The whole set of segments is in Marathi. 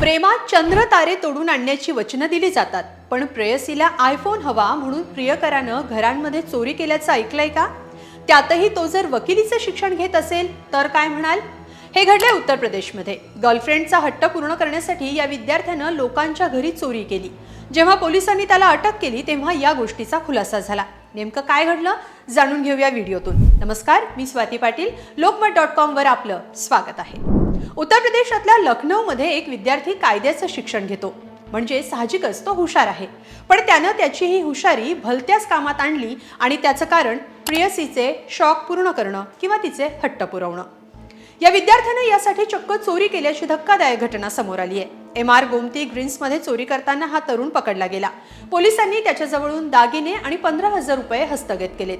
प्रेमात चंद्र तारे तोडून आणण्याची वचनं दिली जातात. पण प्रेयसीला आयफोन हवा म्हणून प्रियकरानं घरांमध्ये चोरी केल्याचं ऐकलंय का? त्यातही तो जर वकिलीचं शिक्षण घेत असेल तर काय म्हणाल? हे घडले उत्तर प्रदेशमध्ये. गर्लफ्रेंडचा हट्ट पूर्ण करण्यासाठी या विद्यार्थ्यानं लोकांच्या घरी चोरी केली. जेव्हा पोलिसांनी त्याला अटक केली तेव्हा या गोष्टीचा खुलासा झाला. नेमकं काय घडलं जाणून घेऊया व्हिडिओतून. नमस्कार मी स्वाती पाटील. लोकमत डॉट कॉमवर आपलं स्वागत आहे. उत्तर प्रदेशातल्या लखनौमध्ये एक विद्यार्थी कायद्याचं शिक्षण घेतो. म्हणजे साहजिकच तो हुशार आहे. पण त्यानं त्याची ही हुशारी भलत्याच कामात आणली आणि त्याचं कारण प्रियसीचे शॉक पूर्ण करणं किंवा तिचे हट्ट पुरवणं. या विद्यार्थ्यानं यासाठी चक्क चोरी केल्याची धक्कादायक घटना समोर आली आहे एम आर गोमती ग्रीन्समध्ये चोरी करताना हा तरुण पकडला गेला. पोलिसांनी त्याच्याजवळून दागिने आणि पंधरा हजार रुपये हस्तगत केलेत.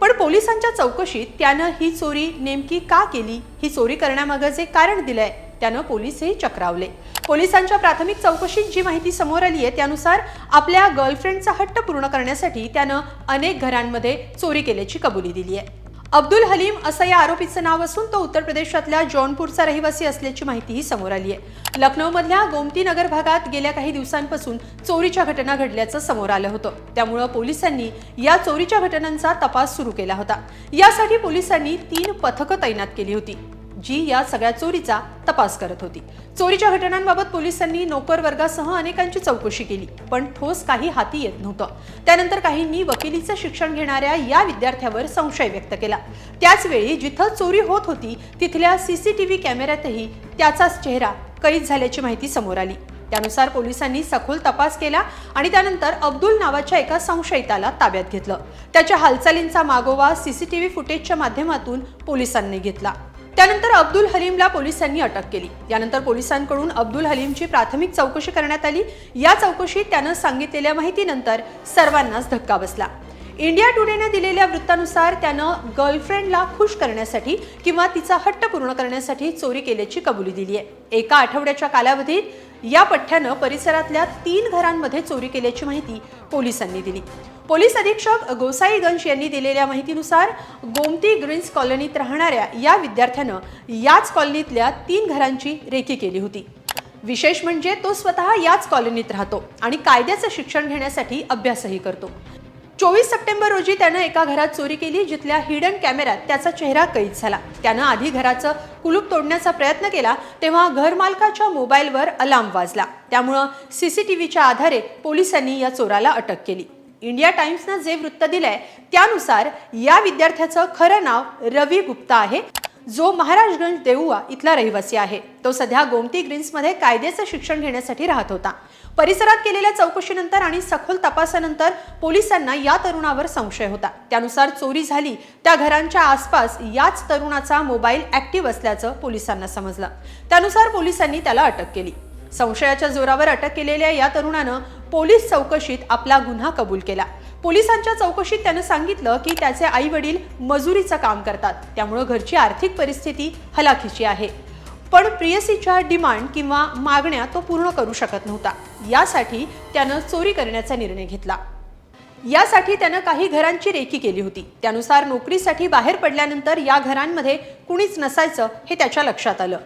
पण पोलिसांच्या चौकशीत त्यानं ही चोरी नेमकी का केली? ही चोरी करण्यामागं जे कारण दिलंय त्यानं पोलिसही चक्रावले. पोलिसांच्या प्राथमिक चौकशीत जी माहिती समोर आली आहे त्यानुसार आपल्या गर्लफ्रेंडचा हट्ट पूर्ण करण्यासाठी त्यानं अनेक घरांमध्ये चोरी केल्याची कबुली दिली आहे. अब्दुल हलीम असं या आरोपीचं नाव असून तो उत्तर प्रदेशातल्या जौनपूरचा रहिवासी असल्याची माहितीही समोर आली आहे. लखनौमधल्या गोमती नगर भागात गेल्या काही दिवसांपासून चोरीच्या घटना घडल्याचं समोर आलं होतं. त्यामुळं पोलिसांनी या चोरीच्या घटनांचा तपास सुरू केला होता. यासाठी पोलिसांनी तीन पथकं तैनात केली होती. जी या सगळ्या चोरीचा तपास करत होती. चोरीच्या घटनांबाबत पोलिसांनी नोकर वर्गासह अनेकांची चौकशी केली पण ठोस काही हाती येत नव्हतं. त्यानंतर काहींनी वकिलीचं शिक्षण घेणाऱ्या या विद्यार्थ्यावर संशय व्यक्त केला. त्याचवेळी जिथं चोरी होत होती तिथल्या सीसीटीव्ही कॅमेऱ्यातही त्याचाच चेहरा कैद झाल्याची माहिती समोर आली. त्यानुसार पोलिसांनी सखोल तपास केला आणि त्यानंतर अब्दुल नावाच्या एका संशयिताला ताब्यात घेतलं. त्याच्या हालचालींचा मागोवा सीसीटीव्ही फुटेजच्या माध्यमातून पोलिसांनी घेतला. त्यानंतर अब्दुल हलीमला पोलिसांनी अटक केली. यानंतर पोलिसांकडून अब्दुल हलीमची प्राथमिक चौकशी करण्यात आली. या चौकशीत त्यानं सांगितलेल्या माहितीनंतर सर्वांनाच धक्का बसला. इंडिया टुडेने दिलेल्या वृत्तानुसार त्यानं गर्लफ्रेंडला खुश करण्यासाठी किंवा तिचा हट्ट पूर्ण करण्यासाठी चोरी केल्याची कबुली दिली आहे. एका आठवड्याच्या कालावधीत या पठ्ठ्यानं परिसरातल्या तीन घरांमध्ये चोरी केल्याची माहिती पोलिसांनी दिली. पोलीस अधीक्षक गोसाईगंज यांनी दिलेल्या माहितीनुसार गोमती ग्रीन्स कॉलनीत राहणाऱ्या या विद्यार्थ्यानं याच कॉलनीतल्या तीन घरांची रेकी केली होती. विशेष म्हणजे तो स्वतः याच कॉलनीत राहतो आणि कायद्याचं शिक्षण घेण्यासाठी अभ्यासही करतो. चोवीस सप्टेंबर रोजी त्यानं एका घरात चोरी केली जिथल्या हिडन कॅमेऱ्यात त्याचा चेहरा कैद झाला. त्यानं आधी घराचं कुलूप तोडण्याचा प्रयत्न केला तेव्हा घरमालकाच्या मोबाईलवर अलार्म वाजला. त्यामुळं सीसीटीव्हीच्या आधारे पोलिसांनी या चोराला अटक केली. इंडिया टाइम्सनं जे वृत्त दिलंय त्यानुसार या विद्यार्थ्याचं खरं नाव रवी गुप्ता आहे जो महाराजगंज देऊआ इथला रहिवासी आहे. तो सध्या गोमती ग्रीन्समध्ये कायद्याचं शिक्षण घेण्यासाठी राहत होता. परिसरात केलेल्या चौकशीनंतर आणि सखोल तपासानंतर पोलिसांना या तरुणावर संशय होता. त्यानुसार चोरी झाली त्या घरांच्या आसपास याच तरुणाचा मोबाईल ऍक्टिव्ह असल्याचं पोलिसांना समजलं. त्यानुसार पोलिसांनी त्याला अटक केली. संशयाच्या जोरावर अटक केलेल्या या तरुणानं पोलीस चौकशीत आपला गुन्हा कबूल केला. पोलिसांच्या चौकशीत त्यानं सांगितलं की त्याचे आई वडील मजुरीचं काम करतात. त्यामुळं घरची आर्थिक परिस्थिती हलाखीची आहे. पण प्रियसीच्या डिमांड किंवा मागण्या तो पूर्ण करू शकत नव्हता. यासाठी त्यानं चोरी करण्याचा निर्णय घेतला. यासाठी त्यानं काही घरांची रेकी केली होती. त्यानुसार नोकरीसाठी बाहेर पडल्यानंतर या घरांमध्ये कुणीच नसायचं हे त्याच्या लक्षात आलं.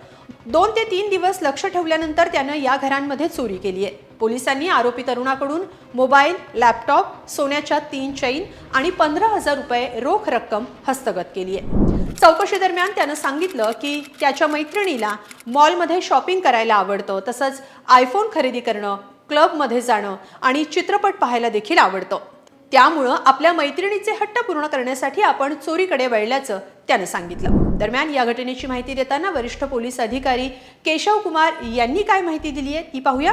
दोन ते तीन दिवस लक्ष ठेवल्यानंतर त्यानं या घरांमध्ये चोरी केली आहे पोलिसांनी आरोपी तरुणाकडून मोबाईल लॅपटॉप सोन्याच्या तीन चैन आणि पंधरा हजार रुपये रोख रक्कम हस्तगत केली आहे चौकशी दरम्यान त्यानं सांगितलं की त्याच्या मैत्रिणीला मॉलमध्ये शॉपिंग करायला आवडतं तसंच आयफोन खरेदी करणं क्लबमध्ये जाणं आणि चित्रपट पाहायला देखील आवडतं. त्यामुळं आपल्या मैत्रिणीचे हट्ट पूर्ण करण्यासाठी आपण चोरीकडे वळल्याचं त्यानं सांगितलं. दरम्यान या घटनेची माहिती देताना वरिष्ठ पोलीस अधिकारी केशव कुमार यांनी काय माहिती दिली आहे ती पाहूया.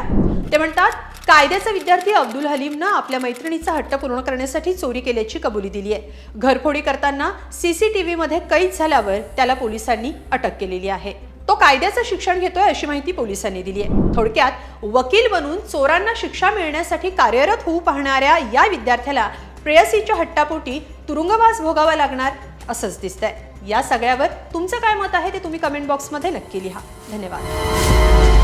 ते म्हणतात कायद्याचा विद्यार्थी अब्दुल हलीमनं आपल्या मैत्रिणीचा हट्ट पूर्ण करण्यासाठी चोरी केल्याची कबुली दिली आहे घरफोडी करताना सीसीटीव्हीमध्ये कैद झाल्यावर त्याला पोलिसांनी अटक केलेली आहे. तो कायद्याचं शिक्षण घेतोय अशी माहिती पोलिसांनी दिली आहे थोडक्यात वकील बनून चोरांना शिक्षा मिळण्यासाठी कार्यरत होऊ पाहणाऱ्या या विद्यार्थ्याला प्रेयसीच्या हट्टापोटी तुरुंगवास भोगावा लागणार असंच दिसतंय. या सगळ्यावर तुमचं काय मत आहे ते तुम्ही कमेंट बॉक्समध्ये नक्की लिहा. धन्यवाद.